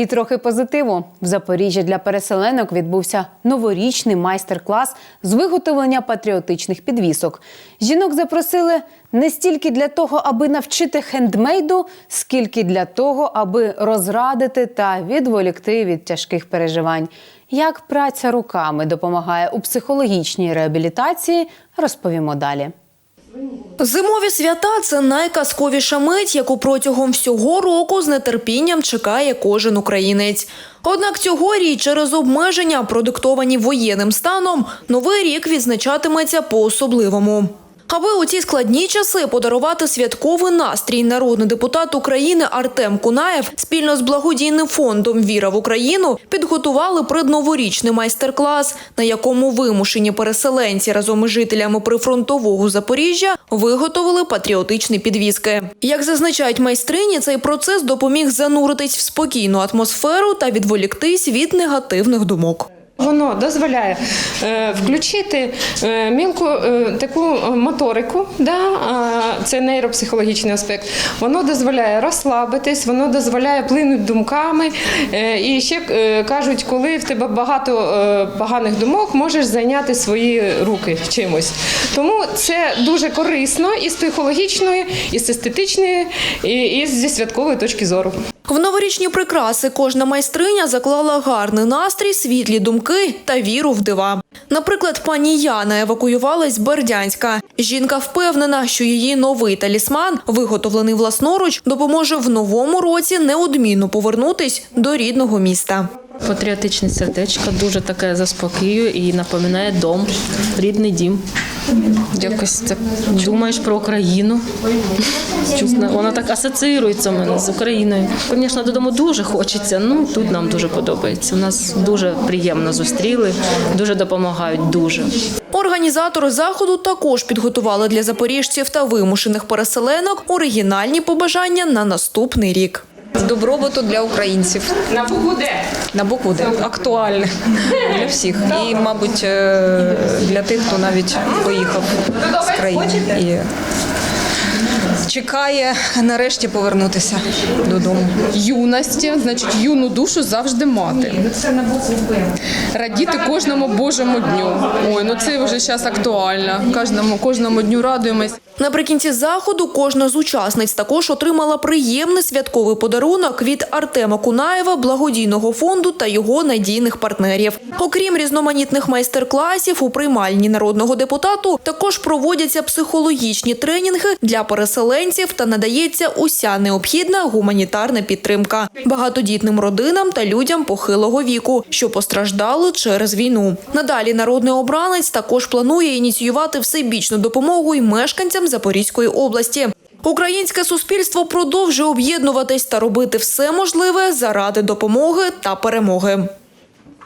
І трохи позитиву. В Запоріжжі для переселенок відбувся новорічний майстер-клас з виготовлення патріотичних підвісок. Жінок запросили не стільки для того, аби навчити хендмейду, скільки для того, аби розрадити та відволікти від тяжких переживань. Як праця руками допомагає у психологічній реабілітації, розповімо далі. Зимові свята це найказковіша мить, яку протягом всього року з нетерпінням чекає кожен українець. Однак цьогоріч через обмеження, продиктовані воєнним станом, новий рік відзначатиметься по-особливому. Аби у ці складні часи подарувати святковий настрій, народний депутат України Артем Кунаєв спільно з благодійним фондом Віра в Україну підготували предноворічний майстер-клас, на якому вимушені переселенці разом із жителями прифронтового Запоріжжя виготовили патріотичні підвіски. Як зазначають майстрині, цей процес допоміг зануритись в спокійну атмосферу та відволіктись від негативних думок. Воно дозволяє е, включити е, мілку е, таку моторику, да, це нейропсихологічний аспект. Воно дозволяє розслабитись, воно дозволяє плинути думками. І ще кажуть, коли в тебе багато поганих думок, можеш зайняти свої руки чимось. Тому це дуже корисно і з психологічної, і з естетичної, і зі святкової точки зору. В новорічні прикраси кожна майстриня заклала гарний настрій, світлі думки та віру в дива. Наприклад, пані Яна евакуювалась з Бердянська. Жінка впевнена, що її новий талісман, виготовлений власноруч, допоможе в новому році неодмінно повернутись до рідного міста. Патріотичне сердечко дуже таке заспокоює і напоминає дом, рідний дім. Якось так думаєш про Україну. Воно так асоціюється мене з Україною. Звісно, додому дуже хочеться. Ну тут нам дуже подобається. У Нас дуже приємно зустріли, дуже допомагають. Дуже. Організатори заходу також підготували для запоріжців та вимушених переселенок оригінальні побажання на наступний рік. Добробуту для українців. На букву Д. На букву Д. актуальне для всіх. І, мабуть, е, для тих, хто навіть поїхав з країни і чекає нарешті повернутися додому. юності, значить, юну душу завжди мати. Радіти кожному Божому дню. Ой, ну це вже зараз актуально. Кожному, кожному дню радуємось. Наприкінці заходу кожна з учасниць також отримала приємний святковий подарунок від Артема Кунаєва, благодійного фонду та його надійних партнерів. Окрім різноманітних майстер-класів у приймальні народного депутату, також проводяться психологічні тренінги для переселенців та надається уся необхідна гуманітарна підтримка багатодітним родинам та людям похилого віку, що постраждали через війну. Надалі народний обранець також планує ініціювати всебічну допомогу й мешканцям Запорізької області. Українське суспільство продовжує об'єднуватись та робити все можливе заради допомоги та перемоги.